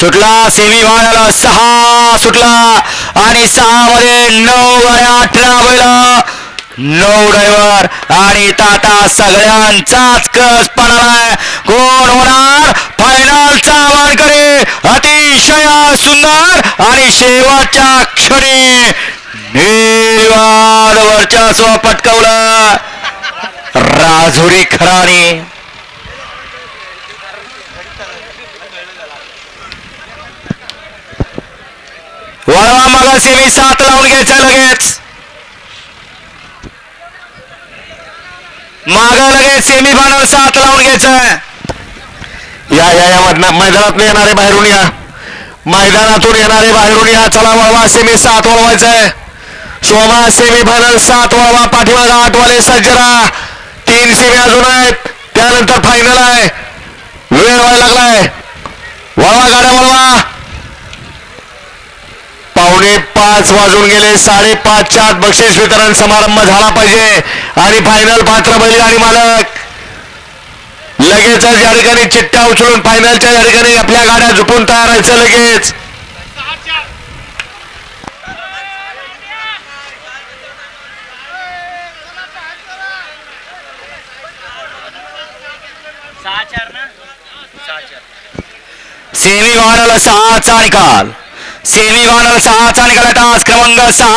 सुटला semi final सहा सुटला आणि सहा मध्ये नऊ आणि अठरा बैल नऊ ड्रायव्हर आणि ताटा सगळ्यांचाच कस पडलाय कोण होणार? फायनलचा वारकरी अतिशय सुंदर आणि शेवटच्या क्षणी निर्वाद वर्चस्व पटकवलं. राजुरी खराने वळवा मगाशी सेमी सात लावून घ्यायचं लगेच. माग लगेच सेमी फायनल सात लावून घ्यायचं या या या मैदानातून येणारे बाहेरून या. मैदानातून येणारे बाहेरून या. चला वळवा सेमी सात वळवायचंय सोमा सेमी फायनल सात वळवा. पाठीमागा आठ वाले सज्जरा. तीन सेमी अजून आहेत. त्यानंतर फायनल आहे. वेळ व्हायला लागलाय. वळवा गाड्या वळवा. पाच वाजून गेले साडेपाचच्या आत बक्षीस वितरण समारंभ झाला पाहिजे. आणि फायनल पात्र बैलगाडी मालक. लगेचच या ठिकाणी चिठ्ठ्या उचलून फायनलच्या या ठिकाणी आपल्या गाड्या झुपून तयार व्हायचं लगेच. सेमी फायनल सहाचा निकाल सेमी फायनल सहाचा निकाल आहे तास क्रमांक सहा